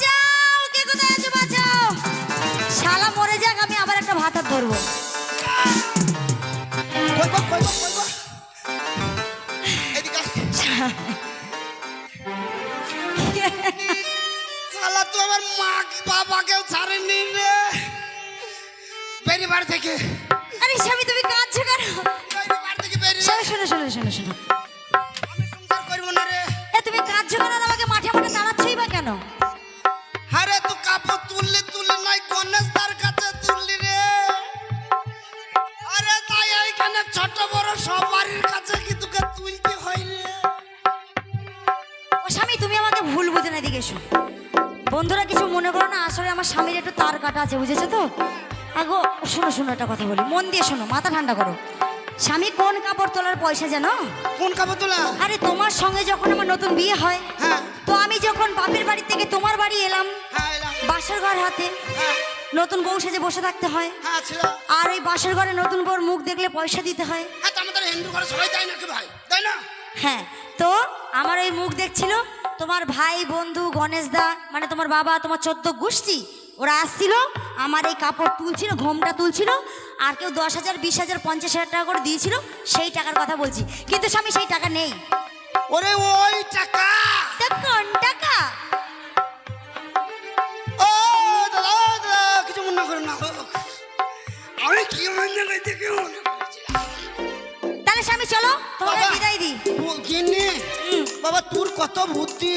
বাঁচাও কে কোথায় আছো বাঁচাও? শালা মরে যাক আমি আবার একটা ভাত হাত ধরবো। শালা আমার মা বাবাকেও ছাড়েনি রে? বেরিয়ে থেকে। আরে স্বামী তুমি কাঁদছো কেন? বেরিয়ে বাড়ি থেকে বেরিয়ে। শোনো শোনো শোনো শোনো শোনো। আমি সংসার করব না রে। এ তুমি কাঁদছো কেন? আমাকে মাঠে মাঠে দাঁড়াচ্ছই বা কেন? ছোট বড় সব বাড়ির কাছে কি তোকে তুলতে হয় রে? ও স্বামী তুমি আমাকে ভুল বুঝে না দিকে বন্ধুরা কিছু মনে করো না আসলে আমার স্বামীর একটু তার কাটা আছে বুঝেছ তো? আগো শোনো শোনো একটা কথা বলি মন দিয়ে শোনো মাথা ঠান্ডা করো। স্বামী কোন কাপড় তোলার পয়সা জানো? কোন কাপড় তোলা? আরে তোমার সঙ্গে যখন আমার নতুন বিয়ে হয় হ্যাঁ। তো আমি যখন বাপের বাড়ি থেকে তোমার বাড়ি এলাম হ্যাঁ। বাসর ঘর হাতে হ্যাঁ। নতুন বউ সেজে বসে থাকতে হয়। হ্যাঁ আর ওই বাসর ঘরে নতুন বউর মুখ দেখলে পয়সা দিতে হয়। হ্যাঁ হ্যাঁ তো আমার ওই মুখ দেখছিল তোমার ভাই বন্ধু গণেশ দা মানে তোমার বাবা তোমার চোদ্দ গোষ্ঠী ওরা আসছিল আমার এই কাপড় তুলছিল ঘোমটা তুলছিল আর কেউ দশ হাজার বিশ হাজার পঞ্চাশ হাজার টাকা করে দিয়েছিল সেই টাকার কথা বলছি। কিন্তু স্বামী সেই টাকা নেই। ওরে ওই টাকা! কোন টাকা? তাহলে স্বামী চলো তোমাকে। বিদায় দিই। গিন্নি বাবা তোর কত বুদ্ধি।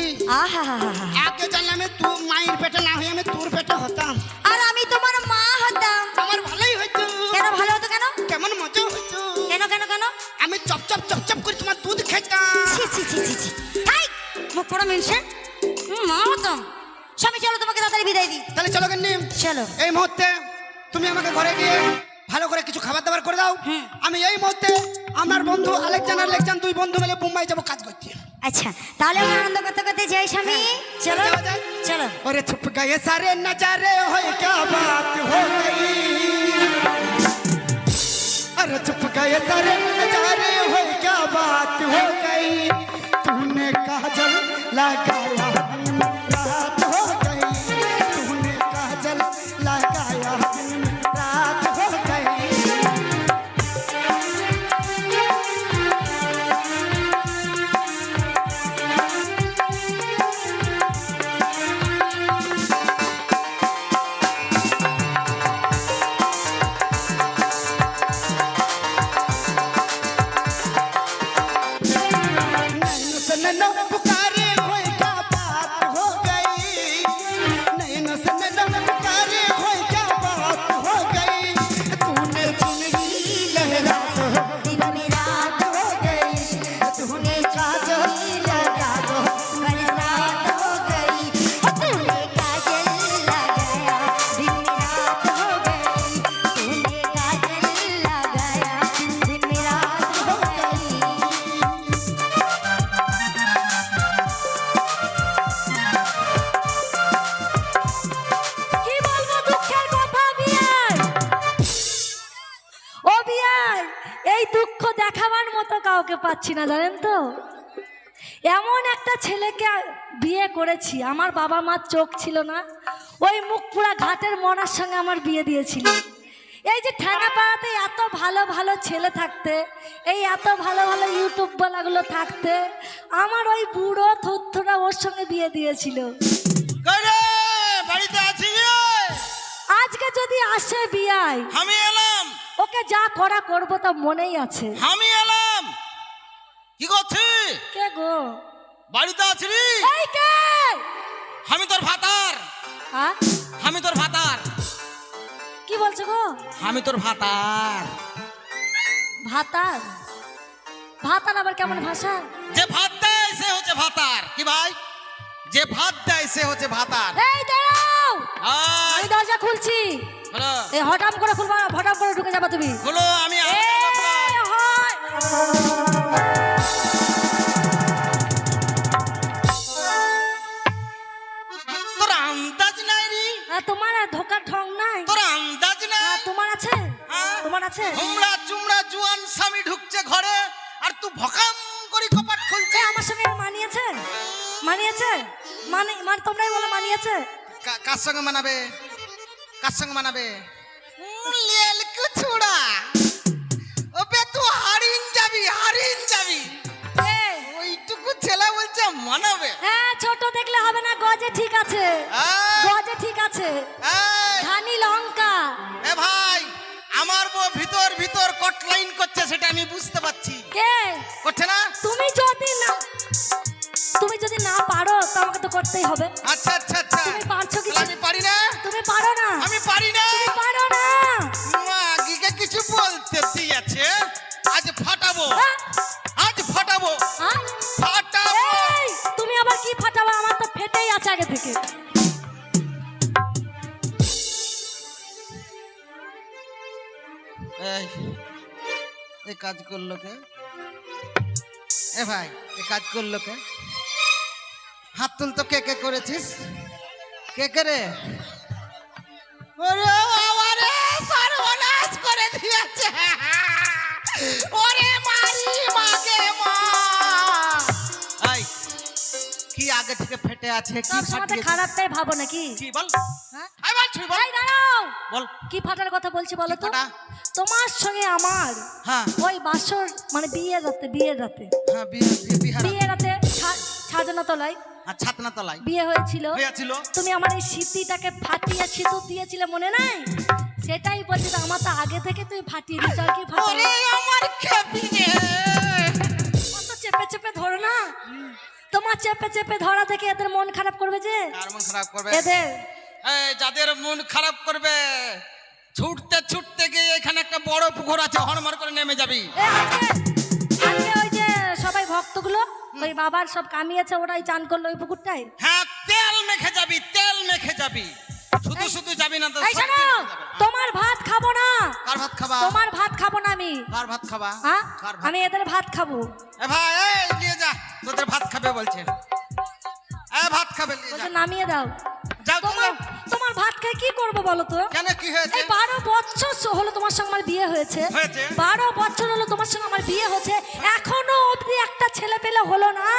আগে জানলে তুই মায়ের পেটে না হয়ে আমি তোর পেটে হতাম। আর আমি তোমার মা হতাম। আমার ভালোই হইতো। কেন ভালো হতো কেন? কেমন মজা হইতো। কেন কেন কেন? আমি চপ চপ চপ চপ করে তোমার দুধ খেতাম। ছি ছি ছি ছি ছি। হাই মুখ পড়া মেনছে মা হতাম। স্বামী চলো তোমাকে তাড়াতাড়ি বিদায় দিই। তাহলে চলো গিন্নি। চলো। এই মুহূর্তে তুমি আমাকে ঘরে গিয়ে ভালো করে কিছু খাবার দাবার করে দাও হুম। আমি এই মুহূর্তে আমার বন্ধু আলেকজান্ডার লেকজান দুই বন্ধু মিলে মুম্বাই যাবো কাজ করতে আচ্ছা তাহলে আমরা আনন্দ করতে করতে যাই স্বামী চলো যাওয়া যায়? চলো अरे छुप गए सारे नजारे हो क्या बात हो गई अरे छुप गए सारे नजारे हो क्या बात हो गई तूने काजल लगाया no, no. কাউকে পাচ্ছি না জানেন তো? এমন একটা ছেলেকে বিয়ে করেছি আমার বাবা মার চোখ ছিল না ওই মুখপুরা ঘাটের মনার সঙ্গে আমার বিয়ে দিয়েছিল। এই যে ঠ্যাঙা পাড়াতে এত ভালো ভালো ছেলে থাকতে এই এত ভালো ভালো ইউটিউব বলাগুলো থাকতে আমার ওই বুড়ো থুত্থরা ওর সঙ্গে বিয়ে দিয়েছিল? আজকে যদি আসে বিয়ায় আমি এলাম। ওকে যা করা করব তা মনেই আছে। আমি এলাম। কি করছি কে গো? বাড়িতে আছি রে? এই কে? আমি তোর ভাতার। হ্যাঁ আমি তোর ভাতার। কি বলছো গো? আমি তোর ভাতার। ভাতার? ভাতার আবার কেমন ভাষা? যে ভাত দেয় সে হচ্ছে ভাতার। কি ভাই? যে ভাত দেয় সে হচ্ছে ভাতার। এই দাঁড়াও! আমি দরজা খুলছি। এই হঠাৎ করে খুলবা হঠাৎ করে ঢুকে যাবা তুমি। বলো আমি। হয়। তোর আন্দাজ নাই রে। তোমার আর ধোকার ঢং নাই। তোর আন্দাজ নাই। আর তোমার আছে? তোমার আছে? হুমড়া চুমড়া জুয়ান স্বামী ঢুকছে ঘরে আর তুই ভকাম করে কপাট খুলছে। আমার সঙ্গে মানিয়েছে? মানিয়েছে? মানে মানে তোমরাই বলো মানিয়েছে? কার সঙ্গে মানাবে? কার সঙ্গে মানাবে? করছে না? তুমি যদি না তুমি যদি না পারো তো আমাকে তো করতেই হবে। আচ্ছা আচ্ছা আচ্ছা। তুমি পারছ কি? আমি পারি না? তুমি পারো না। আমি পারি না। তুমি পারো না। মাগিকে কিছু বলতে দিয়েছে আজ ফাটাবো? আজ ফাটাবো? ফাটাবো। তুমি আবার কি ফাটাবে? আমার তো ফেটেই আছে আগে থেকে। এই কাজ করল কে? এ ভাই এ কাজ করল কে? হাত তুল তো কে কে করেছিস? কে কে রে? ওরে বাবা সর্বনাশ করে দিয়েছে। ওরে মারি মা। এই কি আগে থেকে ফেটে আছে কি সব সময়? খারাপটাই ভাবো নাকি? কি বল? হ্যাঁ? আই বল বল। দাঁড়াও! বল। কি ফাটার কথা বলছি বলো তো? তোমার সঙ্গে আমার হ্যাঁ। ওই বাসর মানে বিয়ে রাতে বিয়ে রাতে। হ্যাঁ বিহার বিয়ে রাতে। সাজানো তলায় ছাতনা তলায় বিয়ে হয়েছিল। হয়েছিল তুমি আমার এই স্মৃতিটাকে ফাটিয়ে সিঁদুর দিয়েছিলে মনে নাই? সেটাই বলছি তো আমার তো আগে থেকে তুই ফাটিয়ে দিচ্ছ আর কি আমার চেপে চেপে ধরো না। তোমার চেপে চেপে ধরা থেকে এদের মন খারাপ করবে যে? মন খারাপ করবে? এদের। যাদের মন খারাপ করবে ছুটতে ছুটতে গিয়ে এখানে একটা বড় পুকুর আছে হনমার করে নেমে যাবি। আজকে ওই যে সবাই ভক্তগুলো ওই বাবার সব কামিয়েছে ওরাই চান করল ওই পুকুরটাই হ্যাঁ তেল মেখে যাবি তেল মেখে যাবি। শুধু শুধু যাবি না তো এই শোনো। তোমার ভাত খাব না। কার ভাত খাবা? তোমার ভাত খাব না আমি। কার ভাত খাবা? হ্যাঁ আমি এদের ভাত খাব। এ ভাই এই নিয়ে যা তোদের ভাত খাবে বলছে। এ ভাত খাবে নিয়ে যা। নামিয়ে দাও। তোমার ভাত খেয়ে কি করব বলো তো? কেন কি হয়েছে? এই বারো বছর হলো তোমার সঙ্গে আমার বিয়ে হয়েছে। হয়েছে? বারো বছর হলো তোমার সঙ্গে আমার বিয়ে হয়েছে। এখনও অবধি একটা ছেলে পেলে হলো না।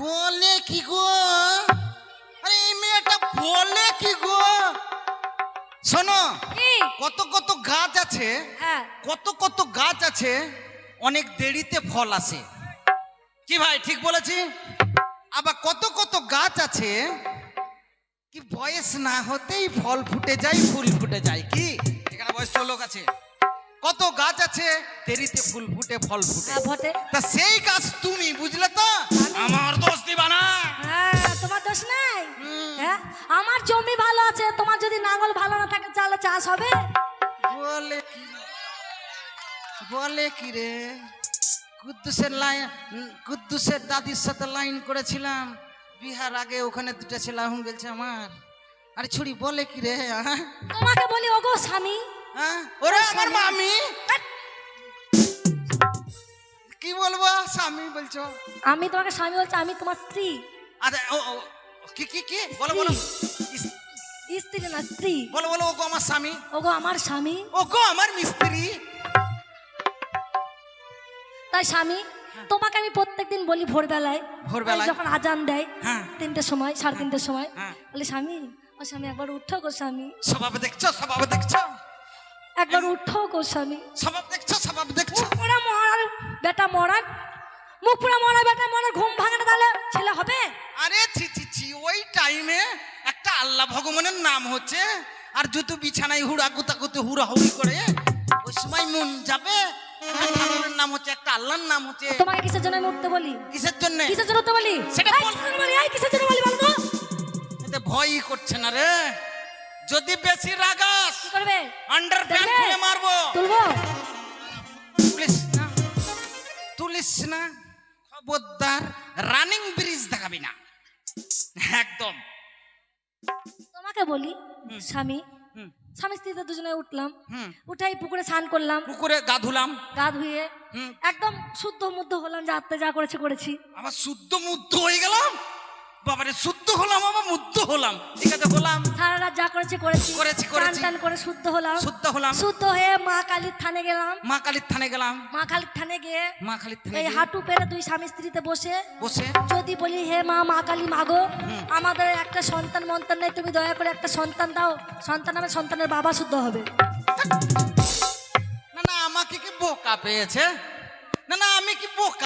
বলে কি গো? আরে এই মেয়েটা বলে কি গো? শোনো কত কত গাছ আছে হ্যাঁ। কত কত গাছ আছে অনেক দেরিতে ফল আসে। কি ভাই ঠিক বলেছি? আবার কত কত গাছ আছে কি বয়স না হতেই ফল ফুটে যায় ফুল ফুটে যায় কি? এখানে বয়স্ক লোক আছে। কত গাছ আছে দেরিতে ফুল ফুটে ফল ফুটে। হ্যাঁ, তা সেই গাছ তুমি বুঝলে তো? আমার দোষ দিবা না। হ্যাঁ তোমার দোষ নাই? হ্যাঁ আমার জমি ভালো আছে তোমার যদি নাঙ্গল ভালো না থাকে তাহলে চাষ হবে? বলে কি বলে কি রে? কুদ্দুসের লাইন কুদ্দুসের দাদির সাথে লাইন করেছিলাম। বিহার আগে ওখানে দুটো ছেলে আহুন গেছে আমার আরে ছুরি বলে কি রে? তোমাকে বলি ওগো স্বামী। হ্যাঁ ওরে আমার মামি। কি বলব স্বামী বলছো? আমি তোমাকে স্বামী বলছি আমি তোমার স্ত্রী। আরে ও কি কি কি? বলো বলো। স্ত্রী। না স্ত্রী। বলো বলো ওগো আমার স্বামী। ওগো আমার স্বামী। ও গো আমার মিস্ত্রি। তাই স্বামী তোমাকে আমি প্রত্যেকদিন বলি ভোরবেলায়। ভোরবেলায়? যখন আজান দেয় হ্যাঁ। তিনটের সময় সাড়ে তিনটের সময় হ্যাঁ। বলি স্বামী ও স্বামী একবার উঠো গো স্বামী। স্বভাব দেখছ? স্বভাব দেখছ? একবার উঠো গো স্বামী। স্বভাব দেখছ? স্বভাব দেখছ? পোড়া মরার বেটা মরার মুখ পোড়া মরা বেটা মরার ঘুম ভাঙে না তাহলে ছেলে হবে? আরে ছি ছি ছি ওই টাইমে একটা আল্লাহ ভগবানের নাম হচ্ছে আর জুতু বিছানায় হুড়া গুতা গুতে হুড়া হুড়ি করে ওই সময় মন যাবে ঠাকুরের নাম হচ্ছে একটা আল্লাহর নাম হচ্ছে তোমাকে কিসের জন্য আমি উঠতে বলি? কিসের জন্য? কিসের জন্য উঠতে বলি? সেটা এই, বল। কিসের জন্য বলি? এই, কিসের জন্য বলি বলো তো এতে ভয়ই করছে না রে। যদি বেশি রাগাস কি করবে? আন্ডার প্যান্ট খুলে মারবো। তুলবো? তুলিস না। তুলিস না। খবরদার রানিং ব্রিজ দেখাবি না। একদম। তোমাকে বলি স্বামী হুম স্ত্রী তো দুজনে উঠলাম। উঠাই পুকুরে স্নান করলাম। পুকুরে গা ধুলাম গা ধুয়ে একদম শুদ্ধ মুদ্ধ হলাম যা আত্মে যা করেছে করেছি। আমার শুদ্ধ মুদ্ধ হয়ে গেলাম? বাবারে শুদ্ধ হলাম আবার মুদ্ধ হলাম। ঠিক আছে হলাম সারা রাত যা করেছি করেছি। করেছি, করেছি। টান করে শুদ্ধ হলাম। শুদ্ধ হলাম। শুদ্ধ হয়ে মা কালীর থানে গেলাম। মা কালীর থানে গেলাম। মা কালীর থানে গিয়ে মা কালীর থানে এই হাঁটু পেরে দুই স্বামী স্ত্রীতে বসে বসে। যদি বলি হে মা মা কালী মাগো আমাদের একটা সন্তান মন্তান নেই তুমি দয়া করে একটা সন্তান দাও। সন্তান আমার সন্তানের বাবা শুদ্ধ হবে। না না আমাকে কি বোকা পেয়েছে? না না আমি কি বোকা